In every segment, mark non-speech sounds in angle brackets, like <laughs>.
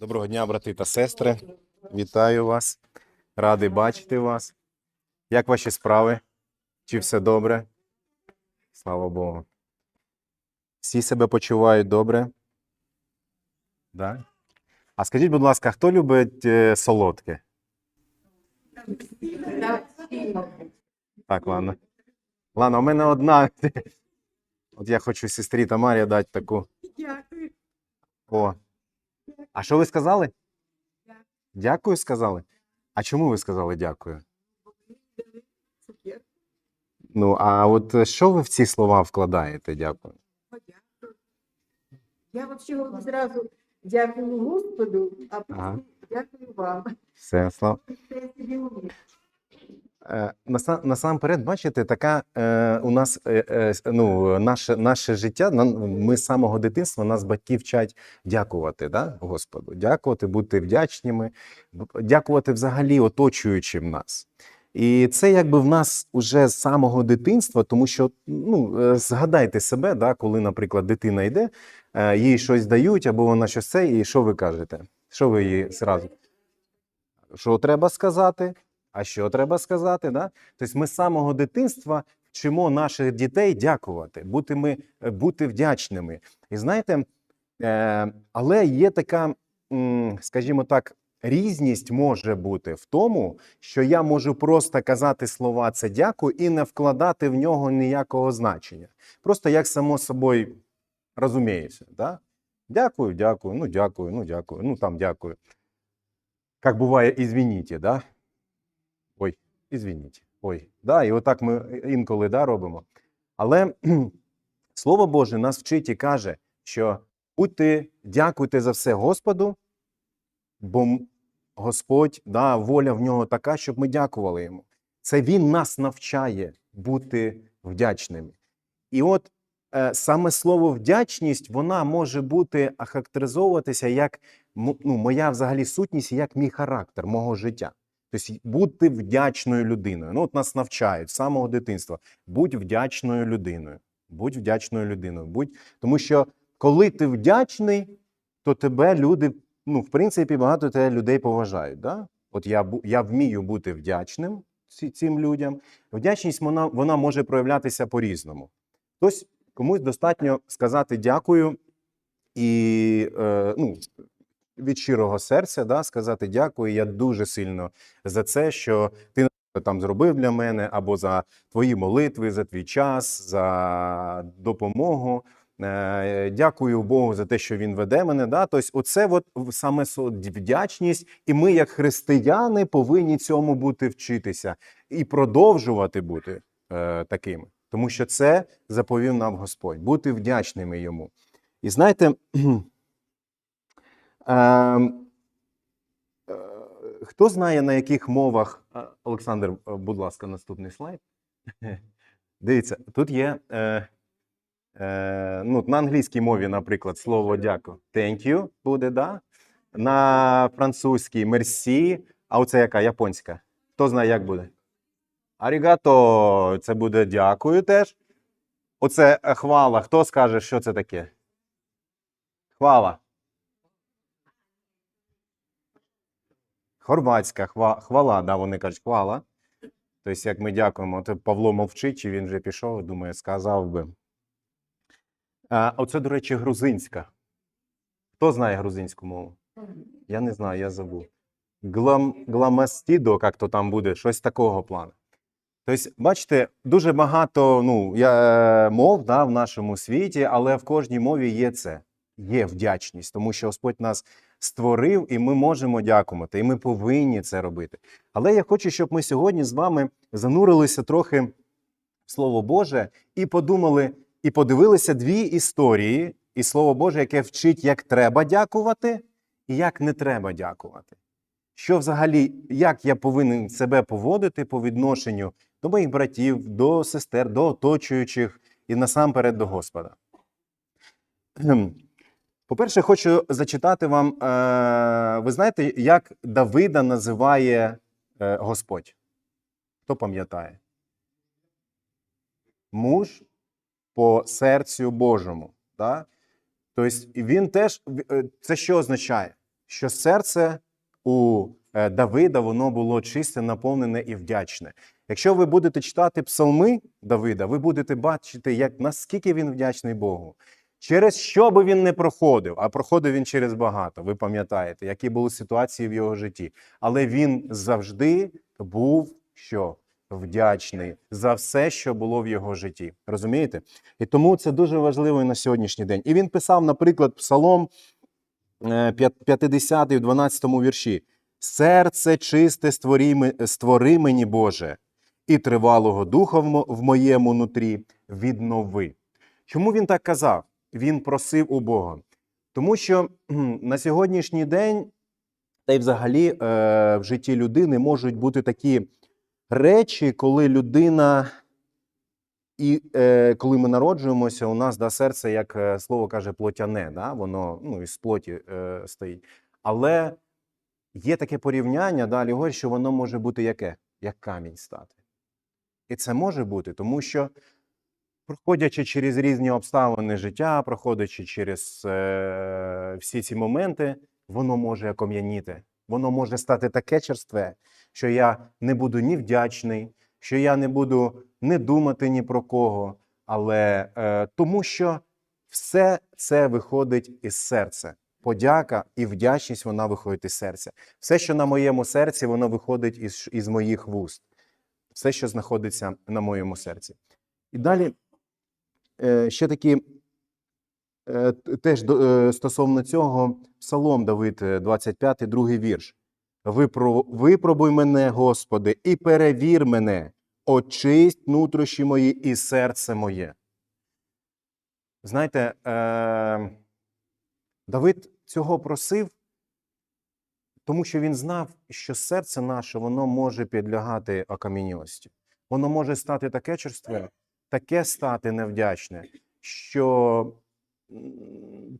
Доброго дня, брати та сестри. Вітаю вас. Радий бачити вас. Як ваші справи? Чи все добре? Слава Богу. Всі себе почувають добре? Да? А скажіть, будь ласка, хто любить е, солодке? Так, ладно. Ладно, у мене одна. От я хочу сестрі Тамарі дати таку. Дякую. О. А що ви сказали? Дякую, сказали. А чому ви сказали дякую? Ну, а от е, що ви в ці слова вкладаєте? Дякую. Я взагалі зразу дякую Господу, а потім Ага. дякую вам. Все, слава. Це я собі умію. Е, наса- насамперед, бачите, така е, у нас е, е, ну, наше, наше життя. Ми з самого дитинства нас батьки вчать дякувати да, Господу, дякувати, бути вдячними, дякувати взагалі оточуючим нас. І це якби в нас уже з самого дитинства, тому що ну, е, згадайте себе, да, коли, наприклад, дитина йде, е, їй щось дають, або вона щось це, і що ви кажете? Що ви їй зразу? Що треба сказати? А що треба сказати? Да? Тобто ми з самого дитинства вчимо наших дітей дякувати, бути, ми, е, бути вдячними. І знаєте, е, але є така, скажімо так, різність може бути в тому, що я можу просто казати слова це дякую і не вкладати в нього ніякого значення. Просто як само собою розуміється. Да? Дякую, дякую, ну дякую, ну дякую, ну там дякую. Як буває, ізвініть, да? Ізвініть. Ой, да, і отак ми інколи да, робимо. Але Слово Боже нас вчить і каже, що будьте, дякуйте за все Господу, бо Господь, да, воля в нього така, щоб ми дякували йому. Це Він нас навчає бути вдячними. І от е, саме слово вдячність, вона може бути охарактеризовуватися як ну, моя взагалі сутність, як мій характер, мого життя. Тобто бути вдячною людиною. Ну, от нас навчають з самого дитинства. Будь вдячною людиною. Будь вдячною людиною. Будь... Тому що коли ти вдячний, то тебе люди, ну, в принципі, багато тебе людей поважають. Да? От я, я вмію бути вдячним цим людям. Вдячність вона, вона може проявлятися по-різному. Хтось комусь достатньо сказати дякую і е, ну, від щирого серця да, сказати дякую. Я дуже сильно за це, що ти там зробив для мене, або за твої молитви, за твій час, за допомогу. Е, Дякую Богу за те, що він веде мене. Да? Тобто, оце от саме вдячність, і ми, як християни, повинні цьому бути вчитися і продовжувати бути е, такими. Тому що це заповів нам Господь, бути вдячними йому. І знаєте, <clears throat> Хто знає, на яких мовах. Олександр, е, будь ласка, наступний слайд. <laughs> Дивіться, тут є е, е, ну, на англійській мові, наприклад, слово дякую. Thank you буде, да? На французькій мерсі. А оце яка? Японська. Хто знає, як буде? Арігато. Це буде дякую теж. Оце е, хвала. Хто скаже, що це таке? Хвала. Хорватська хва, хвала, да, вони кажуть хвала. Тобто, як ми дякуємо, то Павло мовчить, чи він вже пішов, думаю, сказав би. А, оце, до речі, грузинська. Хто знає грузинську мову? Я не знаю, я забув. Глам, гламастідо, як то там буде, щось такого плану. Тобто, бачите, дуже багато ну, я, мов да, в нашому світі, але в кожній мові є це. Є вдячність, тому що Господь нас створив, і ми можемо дякувати, і ми повинні це робити. Але я хочу, щоб ми сьогодні з вами занурилися трохи в Слово Боже і подумали, і подивилися дві історії, і Слово Боже, яке вчить, як треба дякувати і як не треба дякувати. Що взагалі, як я повинен себе поводити по відношенню до моїх братів, до сестер, до оточуючих і насамперед до Господа. По-перше, хочу зачитати вам. Е, ви знаєте, як Давида називає е, Господь? Хто пам'ятає? Муж по серцю Божому. Да? Тобто він теж е, це що означає? що серце у е, Давида воно було чисте, наповнене і вдячне. Якщо ви будете читати псалми Давида, ви будете бачити, як наскільки він вдячний Богу. Через що би він не проходив, а проходив він через багато. Ви пам'ятаєте, які були ситуації в його житті. Але він завжди був що? Вдячний за все, що було в його житті. Розумієте? І тому це дуже важливо і на сьогоднішній день. І він писав, наприклад, Псалом е, 50 в 12 вірші: Серце чисте створи, створи мені, Боже, і тривалого духа в моєму нутрі віднови. Чому він так казав? Він просив у Бога. Тому що на сьогоднішній день, та й взагалі е, в житті людини можуть бути такі речі, коли людина. І е, коли ми народжуємося, у нас да, серце, як е, слово каже, плотяне, да? воно ну, із плоті е, стоїть. Але є таке порівняння, да, Лігор, що воно може бути яке? Як камінь стати. І це може бути, тому що, проходячи через різні обставини життя, проходячи через е, всі ці моменти, воно може окам'яніти. Воно може стати таке черстве, що я не буду ні вдячний, що я не буду не думати ні про кого, але е, тому що все це виходить із серця. Подяка і вдячність вона виходить із серця. Все, що на моєму серці, воно виходить із, із моїх вуст. Все, що знаходиться на моєму серці. І далі ще такі, е, теж е, стосовно цього, Псалом Давид, е, 25, другий вірш. Випробуй мене, Господи, і перевір мене, очисть нутрощі мої і серце моє. Знаєте, е, Давид цього просив, тому що він знав, що серце наше воно може підлягати окам'янілості. Воно може стати таке черстве, таке стати невдячне, що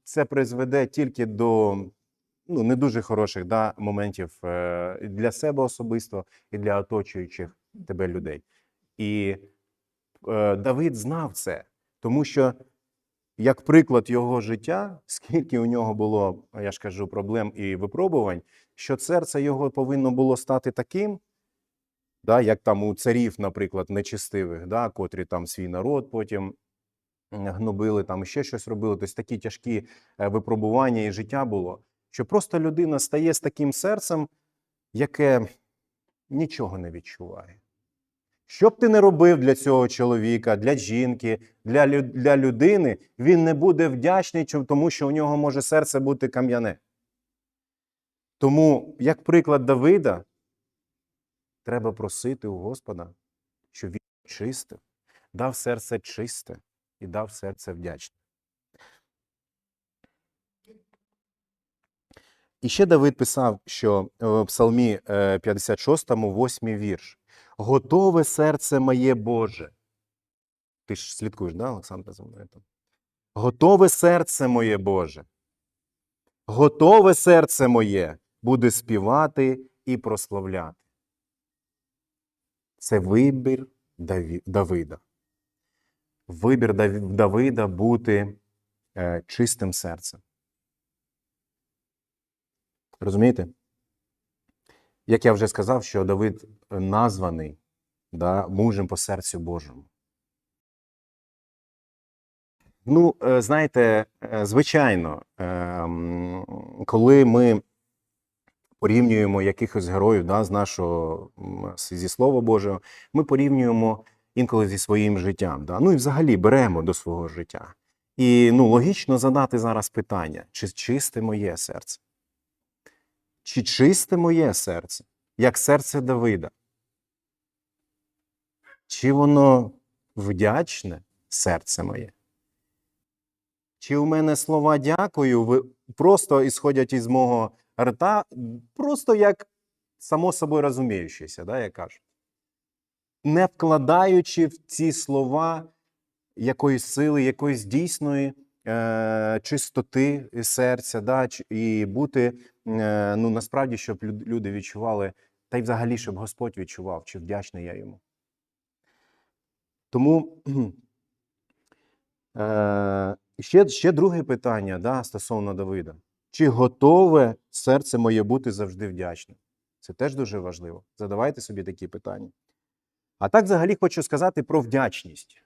це призведе тільки до ну, не дуже хороших да, моментів е, для себе особисто і для оточуючих тебе людей. І е, Давид знав це, тому що, як приклад його життя, скільки у нього було, я ж кажу, проблем і випробувань, що серце його повинно було стати таким, да, як там у царів, наприклад, нечистивих, да, котрі там свій народ потім гнобили, там ще щось робили. Тобто такі тяжкі е, випробування і життя було, що просто людина стає з таким серцем, яке нічого не відчуває. Що б ти не робив для цього чоловіка, для жінки, для, для людини, він не буде вдячний, тому що у нього може серце бути кам'яне. Тому, як приклад Давида, треба просити у Господа, щоб він чистив, дав серце чисте і дав серце вдячне. І ще Давид писав, що е, в Псалмі е, 56, 8 вірш. Готове серце моє Боже. Ти ж слідкуєш, да, Олександр, за мною там? Готове серце моє Боже. Готове серце моє буде співати і прославляти. Це вибір Давида. Вибір Давида бути е, чистим серцем. Розумієте? Як я вже сказав, що Давид названий да, мужем по серцю Божому. Ну, е, знаєте, е, звичайно, е, коли ми порівнюємо якихось героїв да, з нашого зі Слова Божого, ми порівнюємо інколи зі своїм життям. Да? Ну і взагалі беремо до свого життя. І ну, логічно задати зараз питання: чи чисте моє серце? Чи чисте моє серце, як серце Давида? Чи воно вдячне серце моє? Чи у мене слова дякую просто ісходять із мого рта, просто як само собою розуміючися, да, я кажу. Не вкладаючи в ці слова якоїсь сили, якоїсь дійсної е, чистоти серця, да, і бути е, ну, насправді, щоб люди відчували, та й взагалі, щоб Господь відчував, чи вдячний я йому. Тому <clears throat> е, ще, ще друге питання да, стосовно Давида. Чи готове серце моє бути завжди вдячним? Це теж дуже важливо. Задавайте собі такі питання. А так, взагалі, хочу сказати про вдячність.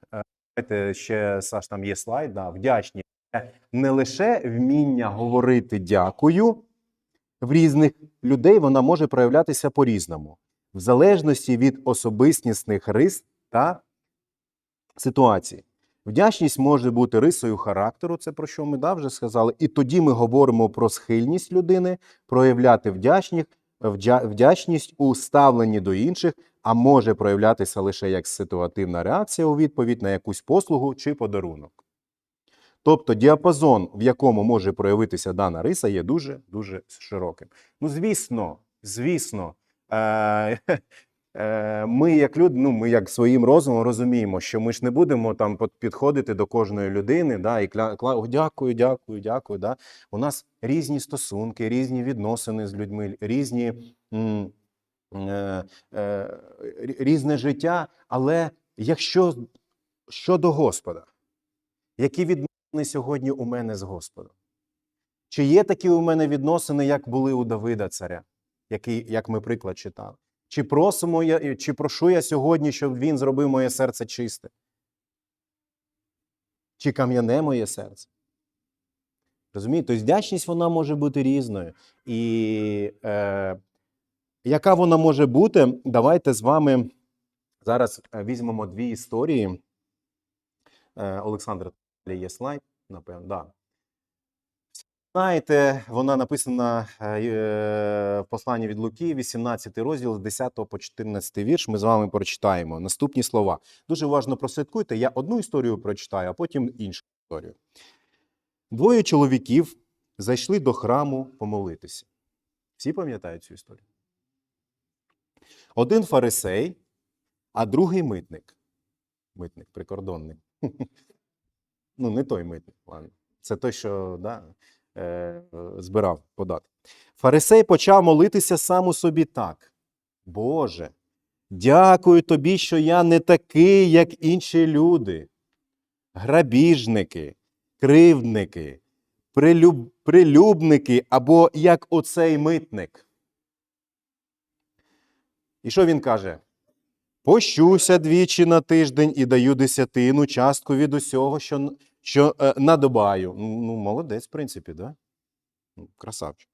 Е, ще Саш, там є слайд. Да, вдячність не лише вміння говорити дякую в різних людей, вона може проявлятися по-різному, в залежності від особистісних рис та ситуацій. Вдячність може бути рисою характеру, це про що ми да, вже сказали. І тоді ми говоримо про схильність людини проявляти вдячність, вдя- вдячність у ставленні до інших, а може проявлятися лише як ситуативна реакція у відповідь на якусь послугу чи подарунок. Тобто діапазон, в якому може проявитися дана риса, є дуже дуже широким. Ну, звісно, звісно, е, ми, як люди, ну, ми як своїм розумом розуміємо, що ми ж не будемо там підходити до кожної людини, да, і кля, «О, дякую, дякую, дякую. Да. У нас різні стосунки, різні відносини з людьми, різні. м, е, е, різне життя, але якщо щодо Господа, які відносини сьогодні у мене з Господом? Чи є такі у мене відносини, як були у Давида царя, який, як ми приклад читали? Чи просимо я, чи прошу я сьогодні, щоб він зробив моє серце чисте? Чи кам'яне моє серце? Розумієте? Тобто вдячність вона може бути різною. І е, яка вона може бути? Давайте з вами зараз е, візьмемо дві історії. Е, Олександр, є слайд, напевно, да. Знаєте, вона написана е, е, в посланні від Луки, 18 розділ з 10 по 14 вірш. Ми з вами прочитаємо наступні слова. Дуже уважно прослідкуйте. Я одну історію прочитаю, а потім іншу історію. Двоє чоловіків зайшли до храму помолитися. Всі пам'ятають цю історію? Один фарисей, а другий митник. Митник, прикордонник. <laughs> Ну, не той митник, ладно. Це той, що да, збирав податки. Фарисей почав молитися сам у собі так. Боже, дякую тобі, що я не такий, як інші люди. Грабіжники, кривдники, прилюб, прилюбники або як оцей митник. І що він каже? Пощуся двічі на тиждень і даю десятину частку від усього, що, що е, надобаю. Ну, молодець, в принципі, да? Ну, Красавчик.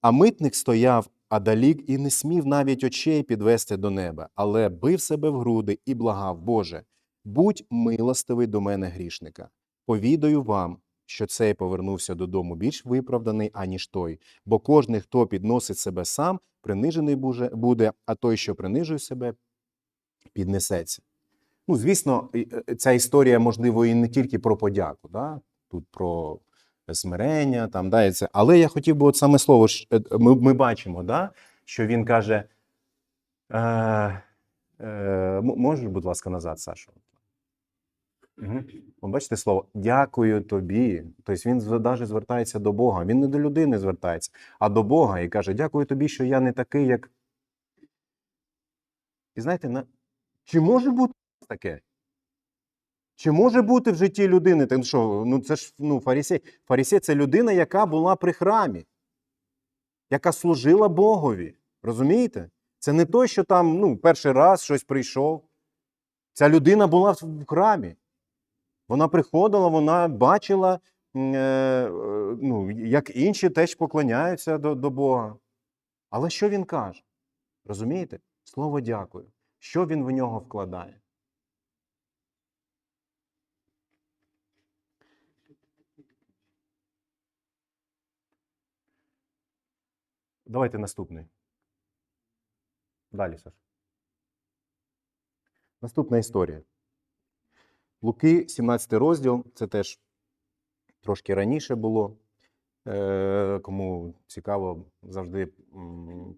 А митник стояв адалік і не смів навіть очей підвести до неба, але бив себе в груди і благав, Боже, будь милостивий до мене грішника. Повідаю вам, що цей повернувся додому більш виправданий, аніж той, бо кожний, хто підносить себе сам, принижений буде, а той, що принижує себе, піднесеться. Ну, звісно, е, ця історія, можливо, і не тільки про подяку, да? тут про смирення, там, да, і це. але я хотів би от саме слово, е, ми, ми бачимо, да? що він каже. Е, е, можеш, будь ласка, назад, Сашу? Угу. Бачите слово дякую тобі. Тобто він навіть звертається до Бога. Він не до людини звертається, а до Бога і каже: Дякую тобі, що я не такий, як. І знаєте, на... чи може бути таке? Чи може бути в житті людини? Ти що, ну це ж ну, фарисей. Фарисей це людина, яка була при храмі, яка служила Богові. Розумієте? Це не той, що там ну, перший раз щось прийшов. Ця людина була в храмі. Вона приходила, вона бачила, е, е, ну, як інші теж поклоняються до, до Бога. Але що він каже? Розумієте? Слово дякую. Що він в нього вкладає? Давайте наступний. Далі, Саш. Наступна історія. Луки, 17 розділ, це теж трошки раніше було. Е, Кому цікаво, завжди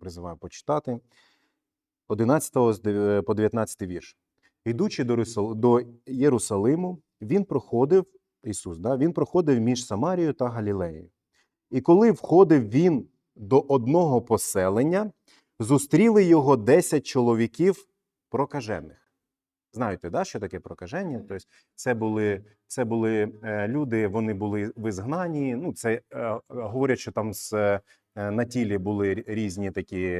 призиваю почитати. 11 по 19 вірш. Йдучи до Єрусалиму, він проходив, Ісус, да, він проходив між Самарією та Галілеєю. І коли входив він до одного поселення, зустріли його 10 чоловіків прокажених. Знаєте, да, що таке прокаження? Тобто це були, це були е, люди, вони були в ізгнанні. Ну, це е, говорять, що там з, е, на тілі були різні такі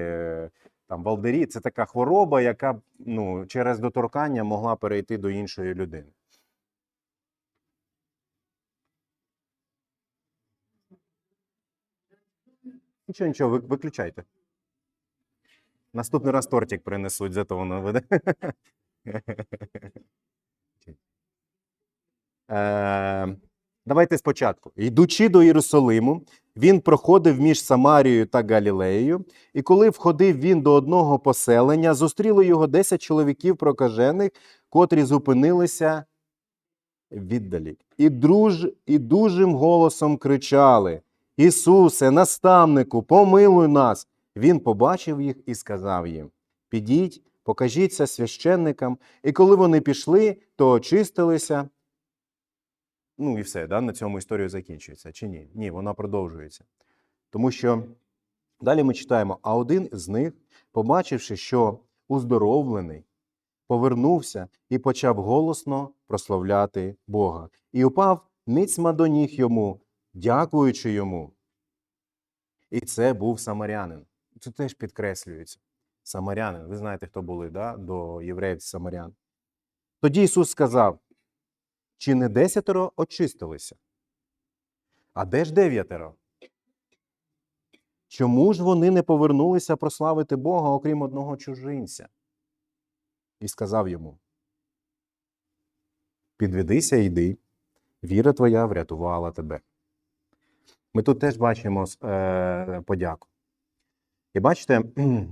там валдері. Це така хвороба, яка ну, через доторкання могла перейти до іншої людини. Нічого, нічого, ви- виключайте. Наступний раз тортик принесуть, зато воно буде. <laughs> Давайте спочатку. Йдучи до Єрусалиму, він проходив між Самарією та Галілеєю, і коли входив він до одного поселення, зустріли його десять чоловіків прокажених, котрі зупинилися віддалі. І, друж, і дужим голосом кричали: Ісусе, наставнику, помилуй нас. Він побачив їх і сказав їм: Підіть, покажіться священникам. І коли вони пішли, то очистилися. Ну і все, да? на цьому історія закінчується. Чи ні? Ні, вона продовжується. Тому що далі ми читаємо: а один з них, побачивши, що уздоровлений, повернувся і почав голосно прославляти Бога. І упав ницьма до ніг йому, дякуючи йому. І це був самарянин. Це теж підкреслюється. Самарянин. Ви знаєте, хто були да? до євреїв самарян. Тоді Ісус сказав: чи не десятеро очистилися? А де ж дев'ятеро? Чому ж вони не повернулися прославити Бога, окрім одного чужинця? І сказав йому: Підведися йди, віра твоя врятувала тебе. Ми тут теж бачимо е, подяку. І бачите, <clears throat>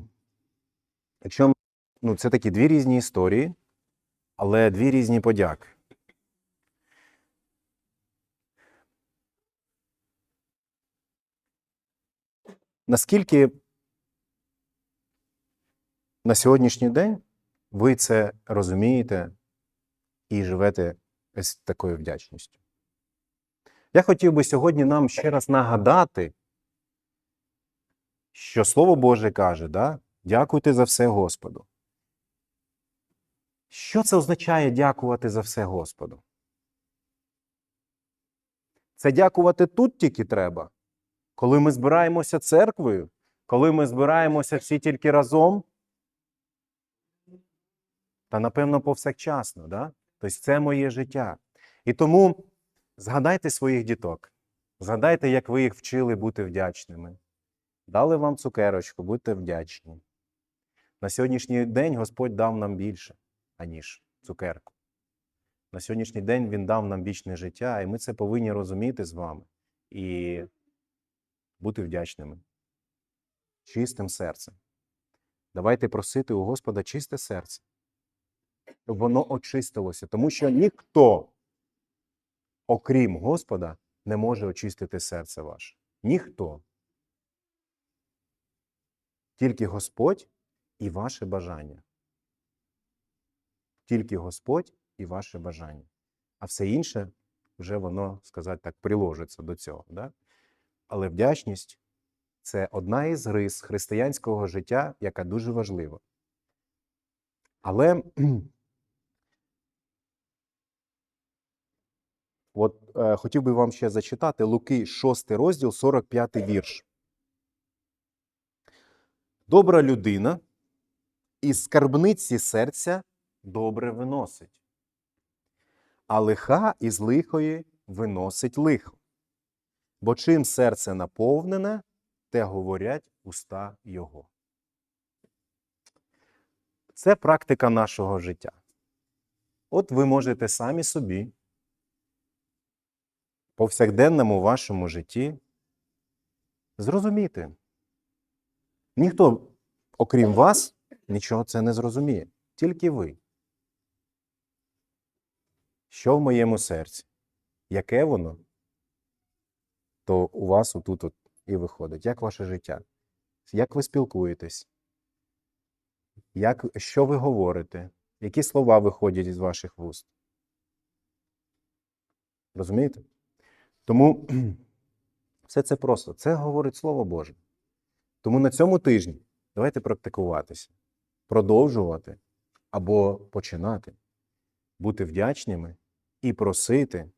якщо ну, це такі дві різні історії, але дві різні подяки. Наскільки на сьогоднішній день ви це розумієте і живете з такою вдячністю? Я хотів би сьогодні нам ще раз нагадати, що Слово Боже каже, да? дякуйте за все Господу. Що це означає дякувати за все Господу? Це дякувати тут тільки треба, коли ми збираємося церквою, коли ми збираємося всі тільки разом. Та, напевно, повсякчасно, да? Тобто це моє життя. І тому згадайте своїх діток, згадайте, як ви їх вчили бути вдячними. Дали вам цукерочку, будьте вдячні. На сьогоднішній день Господь дав нам більше, аніж цукерку. На сьогоднішній день Він дав нам вічне життя, і ми це повинні розуміти з вами і бути вдячними, чистим серцем. Давайте просити у Господа чисте серце, щоб воно очистилося, тому що ніхто, окрім Господа, не може очистити серце ваше. Ніхто. Тільки Господь і ваше бажання. Тільки Господь і ваше бажання. А все інше вже воно, сказати так, приложиться до цього. Да? Але вдячність це одна із рис християнського життя, яка дуже важлива. Але от е, хотів би вам ще зачитати Луки 6 розділ, 45 вірш. Добра людина із скарбниці серця добре виносить, а лиха із лихої виносить лихо. Бо чим серце наповнене, те говорять уста його. Це практика нашого життя. От ви можете самі собі повсякденному вашому житті зрозуміти. Ніхто, окрім вас, нічого це не зрозуміє. Тільки ви. Що в моєму серці? Яке воно? То у вас отут от і виходить. Як ваше життя? Як ви спілкуєтесь? Як, що ви говорите? Які слова виходять із ваших вуст? Розумієте? Тому <clears throat> все це просто. Це говорить Слово Боже. Тому на цьому тижні давайте практикуватися, продовжувати або починати бути вдячними і просити,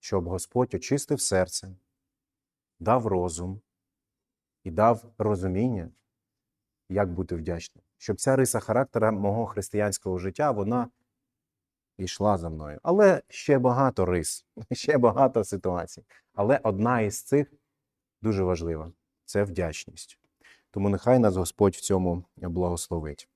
щоб Господь очистив серце, дав розум і дав розуміння, як бути вдячним. Щоб ця риса характера мого християнського життя вона йшла за мною. Але ще багато рис, <laughs> ще багато ситуацій. Але одна із цих дуже важлива це вдячність. Тому нехай нас Господь в цьому благословить.